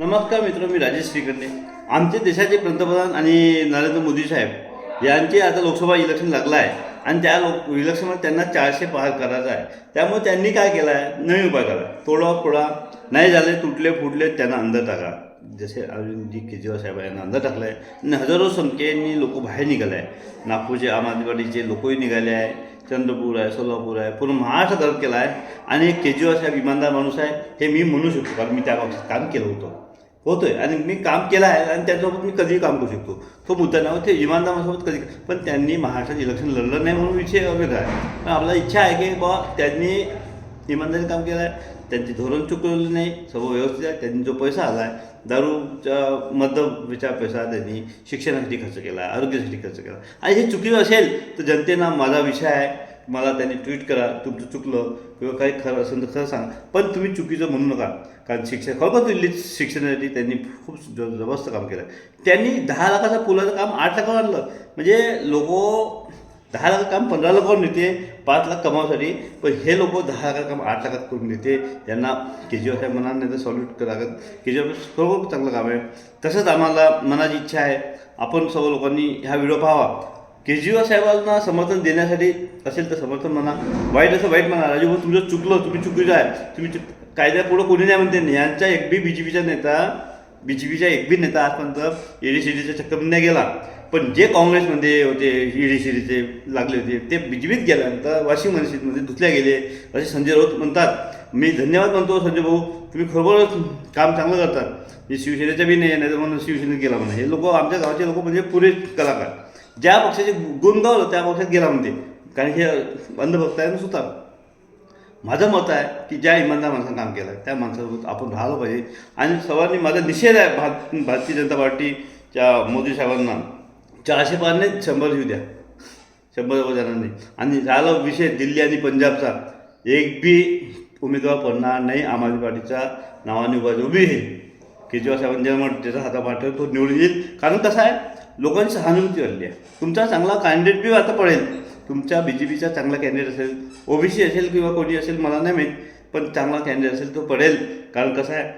नमस्कार मित्र मी राजेश श्रीकरणे. आमचे देशाचे पंतप्रधान आणि नरेंद्र मोदी साहेब यांचे आता लोकसभा इलेक्शन लागलं आहे आणि त्या लोक इलेक्शनमध्ये त्यांना चारशे पार करायचं आहे. त्यामुळे त्यांनी काय केलं आहे नवीन उपाय करा तोडा फोडा. नाही झाले तुटले फुटले त्यांना अंदर टाका. जसे अरविंदजी केजरीवाल साहेब यांना अंदर टाकलं आहे आणि हजारो संख्येने लोक बाहेर निघाले आहे नागपूरचे आम आदमी पार्टीचे लोकही निघाले आहे चंद्रपूर आहे सोलापूर आहे पूर्ण महाराष्ट्र दर केला आहे आणि एक केजरीवाल साहेब इमानदार माणूस आहे हे मी म्हणू शकतो कारण मी त्या पक्षात काम केलं होतं. होतोय. आणि मी काम केलं आहे आणि त्याच्यासोबत मी कधीही काम करू शकतो. तो मुद्दा नाही ते इमानदार कधी पण त्यांनी महाराष्ट्रात इलेक्शन लढलं नाही म्हणून विषय वेगळा आहे. पण आपला इच्छा आहे की बा त्यांनी इमानदारी काम केलं आहे. त्यांची धोरण चुकवलं नाही. सर्व व्यवस्थित आहे. त्यांनी जो पैसा आला आहे दारूच्या मद्यचा पैसा त्यांनी शिक्षणासाठी खर्च केला आहे आरोग्यासाठी खर्च केला. आणि हे चुकीचं असेल तर जनतेना माझा विषय आहे. मला त्यांनी ट्विट करा तुमचं चुकलं किंवा काही खरं असेल तर खरं सांगा. पण तुम्ही चुकीचं म्हणू नका. कारण शिक्षण खरोखर दिल्लीत शिक्षणासाठी त्यांनी खूप जबरदस्त काम केलं. त्यांनी दहा लाखाचं पुलाचं काम आठ लाखावर आणलं. म्हणजे लोक दहा लाख काम पंधरा लाखावर नेते पाच लाख कमावसाठी पण हे लोक दहा लाख काम आठ लाखात करून देते. यांना केजरीवाल साहेब म्हणा नाही तर सॉल्यूट जी केजरीवाल खरोखर चांगलं काम आहे. तसंच आम्हाला मनाची इच्छा आहे. आपण सर्व लोकांनी हा व्हिडिओ पाहावा. केजरीवाल साहेबांना समर्थन देण्यासाठी असेल तर समर्थन म्हणा. वाईट असं वाईट म्हणा. राजू भाऊ तुमचं चुकलं तुम्ही चुकीचं आहे. तुम्ही चुक कायद्यापुढं कोणी नाही म्हणते. नाही. एक बी बी जे पीचा नेता बी जे पीचा एक बी नेता आजपर्यंत ईडी सीडीच्या चक्कर नाही गेला. पण जे काँग्रेसमध्ये होते ईडी सीडीचे लागले होते ते बी जे पीत गेल्यानंतर वाशिम मशीनमध्ये धुतल्या गेले असे संजय राऊत म्हणतात. मी धन्यवाद म्हणतो संजय भाऊ. तुम्ही खरोखरच काम चांगलं करतात हे शिवसेनेच्या बी नाही नाही तर म्हणून शिवसेनेत गेला म्हणा. हे लोक आमच्या गावचे लोक म्हणजे पुरे कलाकार. ज्या पक्षाचे गुण गावलं त्या पक्षात गेला म्हणते. कारण हे अंधभक्त आहे ना सुद्धा माझं मत आहे की ज्या इमानदार माणसानं काम केलं त्या माणसासोबत आपण राहिलं पाहिजे. आणि सर्वांनी माझा निषेध आहे भार भारतीय जनता पार्टीच्या मोदी साहेबांना. चारशे पारने शंभर येऊ द्या. शंभर जणांनी आणि झाला विषय दिल्ली आणि पंजाबचा. एक बी उमेदवार पडणार नाही आम आदमी पार्टीच्या नावाने उभा उभी येईल केजरीवाल साहेबांनी ज्याला म्हटलं त्याचा हाता तो निवडून येईल. कारण कसं आहे लोकांची सहानुभूती वाढली आहे. तुमचा चांगला कॅन्डिडेट बी आता पडेल. तुमच्या बी जे पीचा चांगला कॅन्डिडेट असेल ओबीसी असेल किंवा कोणी असेल मला नाही माहीत पण चांगला कॅन्डिडेट असेल तो पडेल. कारण कसं आहे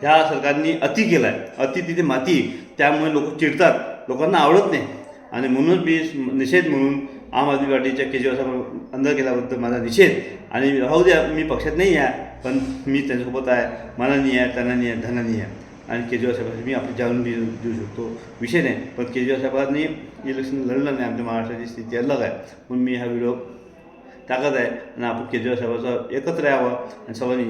ह्या सरकारने अति केला आहे अति तिथे माती त्यामुळे लोक चिडतात. लोकांना आवडत नाही. आणि म्हणून मी निषेध म्हणून आम आदमी पार्टीच्या केजरीवाल साहेब अंदर केल्याबद्दल माझा निषेध. आणि राहू द्या मी पक्षात नाही आहे पण मी त्यांच्यासोबत आहे. मला नाही आहे त्यांना नाही आहे धनानी आहे. आणि केजरीवाल साहेबांनी मी आपली जाणून बी देऊ शकतो. विषय नाही. पण केजरीवाल साहेबांनी इलेक्शन लढलं नाही. आमच्या महाराष्ट्राची स्थिती अलग आहे. म्हणून मी हा व्हिडिओ टाकत आहे. आणि आपण केजरीवाल साहेबाचा एकत्र यावं. आणि सर्वांनी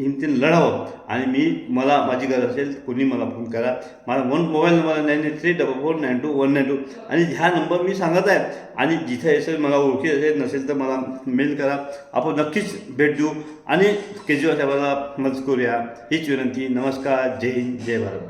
हिमतीने लढावं. आणि मी मला माझी गरज असेल कोणी मला फोन करा. माझा one mobile number nine eight three double four nine two one nine two आणि ह्या नंबर मी सांगत आहे. आणि जिथे असेल मला ओळखी असेल नसेल तर मला मेल करा. आपण नक्कीच भेट देऊ. आणि केजरीवाल साहेबाला मदत करूया हीच विनंती. नमस्कार. जय हिंद. जय भारत